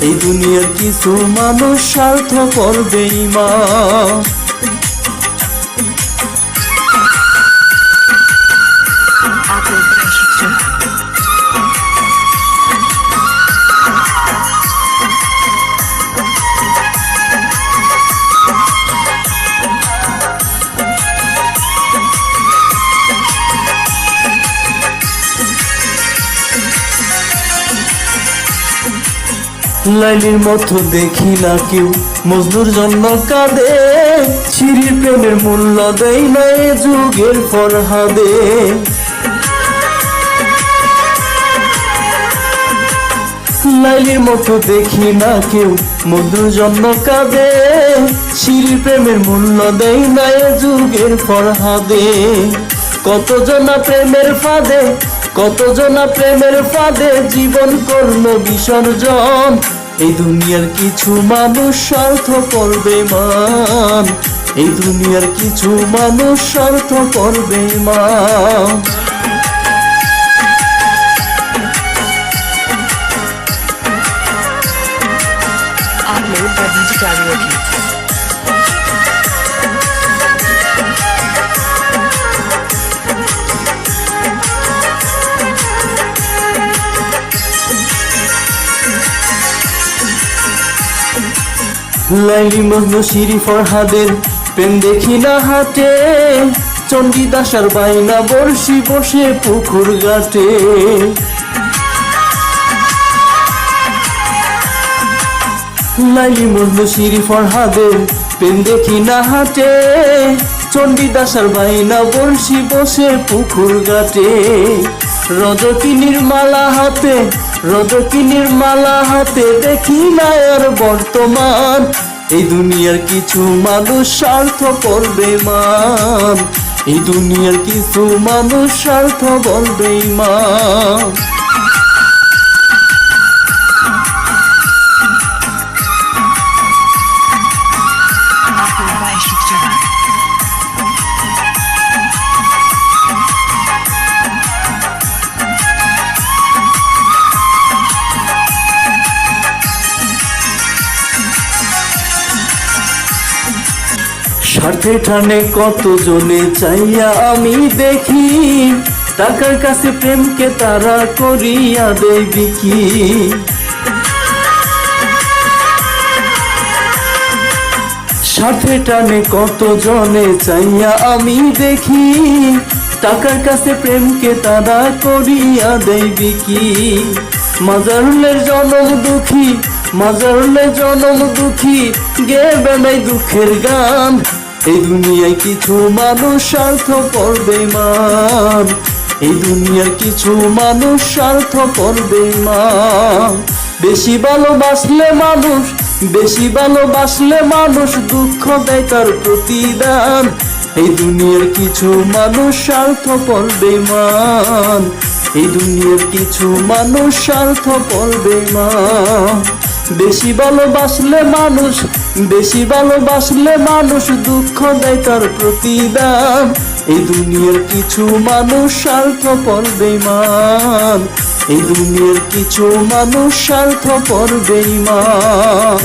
এই দুনিয়ার কিছু মানুষ স্বার্থ স্বার্থপর বেইমান লাইলির মতো দেখি না কেউ। মজদুর জন্য কাঁদে সিঁড়ির প্রেমের মূল্য দেয় না এ যুগের ফরহাদে। লাইলির মতো দেখি না কেউ মধুর জন্য কাঁদে সিঁড়ির প্রেমের মূল্য দেয় না এ যুগের ফরহাদে। কত জনা প্রেমের ফাঁদে কত জনা প্রেমের ফাঁদে জীবন করল বিসর্জন? এই দুনিয়ার কিছু মানুষ স্বার্থ করবে মান। এই দুনিয়ার কিছু মানুষ স্বার্থ করবে মান। লাইলি মজনু শিরি ফরহাদের পেন দেখি না হাটে। চণ্ডীদাসার বাইনা বর্ষি বসে পুকুর ঘাটে। লাইলি মজনু শিরি ফরহাদের প্রেম দেখি না হাটে, চণ্ডীদাসার বাইনা বর্ষি বসে পুকুর ঘাটে। রজকিনীর মালা হাতে, রজকিনীর মালা হাতে দেখি না আর বর্তমান। এই দুনিয়ার কিছু মানুষ স্বার্থ করবে মান এই দুনিয়ার কিছু মানুষ স্বার্থ বলবে মান স্বার্থে টানে কত জনে চাইয়া আমি দেখি। টাকার কাছে প্রেমকে তারা করিয়া দেয় বিকি। স্বার্থে টানে কত জনে চাইয়া আমি দেখি। টাকার কাছে প্রেমকে তারা করিয়া দেয় বিকি। মাজারুলের জনম দুঃখী, মাজারুলের জনম দুঃখী, গে বেড়াই দুঃখের গান। এই দুনিয়ায় কিছু মানুষ স্বার্থ করবে মান এই দুনিয়ার কিছু মানুষ স্বার্থ করবে মান বেশি ভালোবাসলে মানুষ, বেশি ভালোবাসলে মানুষ দুঃখ দেয় তার প্রতিদান। এই দুনিয়ার কিছু মানুষ স্বার্থ পড়বে মান এই দুনিয়ার কিছু মানুষ স্বার্থ পড়বে মান বেশি ভালোবাসলে মানুষ বেশি ভালোবাসলে মানুষ দুঃখ দেয় তার প্রতিদান। এই দুনিয়ার কিছু মানুষ স্বার্থ পর্বে মান এই দুনিয়ার কিছু মানুষ স্বার্থ পর্বে মান